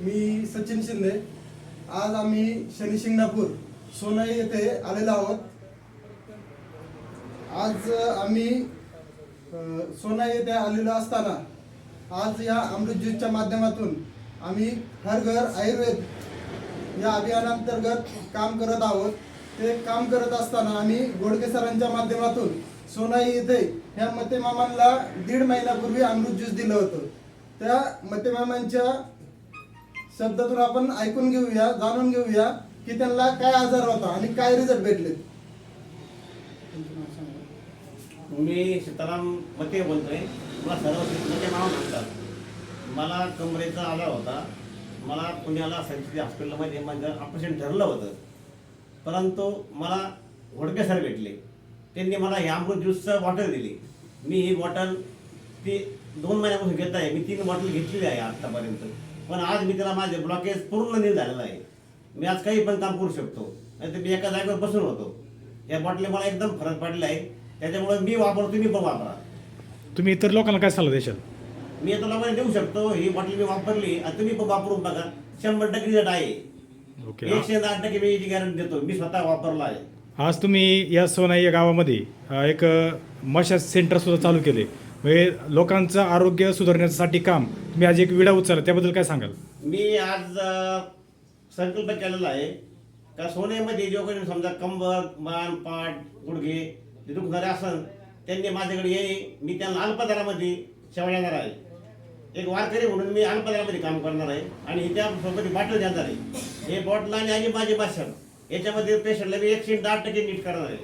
मी सचिन शिंदे. आज आम्ही शनी शिंगणापूर सोनई येथे आलेलो आहोत. आज आम्ही सोनई सोनाई येथे आलेलो असताना आज या अमृत ज्यूसच्या माध्यमातून आम्ही हर घर आयुर्वेद या अभियानांतर्गत काम करत आहोत. ते काम करत असताना आम्ही गोडके सरांच्या माध्यमातून सोनाई येथे ह्या मतेमामांना दीड महिन्यापूर्वी अमृत ज्यूस दिलं होतं. त्या मतेमामांच्या शब्दातून आपण ऐकून घेऊया जाणून घेऊया की त्यांना काय आजार होता आणि काय रिझल्ट भेटले. मी सीताराम मते बोलतोय. मला सर्व मते नाव म्हणतात मला कमरेचा आजार होता. मला पुण्याला सरस्वती हॉस्पिटलमध्ये माझं ऑपरेशन ठरलं होतं. परंतु मला घोडके सर भेटले. त्यांनी मला हे अमृत ज्यूसचं बॉटल दिली. मी ही बॉटल ती दोन महिन्यापासून घेत आहे. मी तीन बॉटल घेतलेली आहे आत्तापर्यंत पण आज मी त्याला माझे ब्लॉकेज पूर्ण नील झालेलं आहे. मी आज काही पण काम करू शकतो. नाही मी एका जागेवर बसून होतो. या बॉटले मला एकदम फरक पडला आहे. त्याच्यामुळे मी वापरतो तुम्ही पण वापरा. तुम्ही इतर लोकांना काय सल्ला देशाल? मी आता लोकांना देऊ शकतो. ही बॉटल मी वापरली आणि तुम्ही पण वापरून बघा. शंभर टक्के रिझल्ट आहे. ओके. एकशे दहा टक्के मी याची गॅरंटी देतो. मी स्वतः वापरला आहे. आज तुम्ही या सोनाई या गावामध्ये अ, एक मशाज सेंटर सुद्धा चालू केले. म्हणजे लोकांचं आरोग्य सुधारण्यासाठी काम. तुम्ही आज एक विडा उचलला त्याबद्दल काय सांगाल? मी आज अ, संकल्प केलेला आहे का सोन्यामध्ये जो कोणी समजा कंबर मान पाठ गुडघे जे दुखणारे असन त्यांनी माझ्याकडे ये मी त्यांना अल्पदरामध्ये सेवा देणार आहे. एक वारकरी म्हणून मी अल्पदरामध्ये काम करणार आहे आणि त्यासोबत बाटल देणार आहे. हे बॉटल आणि आणि माझे भाषण याच्यामध्ये पेशंटला मी एकशे दहा टक्के नीट करणार आहे.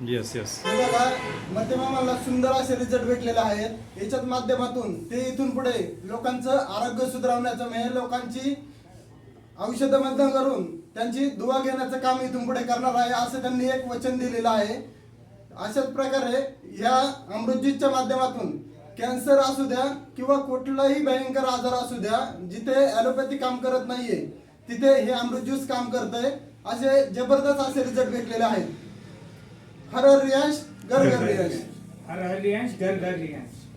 येस येस हे बघा सुंदर असे रिझल्ट भेटलेले आहेत. याच्यात माध्यमातून ते इथून पुढे लोकांचं आरोग्य सुधारवण्याचं म्हणजे लोकांची औषधं मध्यम करून त्यांची दुवा घेण्याचं काम इथून पुढे करणार आहे असं त्यांनी एक वचन दिलेलं आहे. अशाच प्रकारे या अमृतजीतच्या माध्यमातून कॅन्सर असू द्या किंवा कुठलाही भयंकर आजार असू द्या जिथे ॲलोपॅथी काम करत नाहीये तिथे हे अमृत ज्यूस काम करतंय असे जबरदस्त असे रिझल्ट भेटलेले आहेत. हर हर रियांश घर घर रियांश हर हर रियांश घर घर रियांश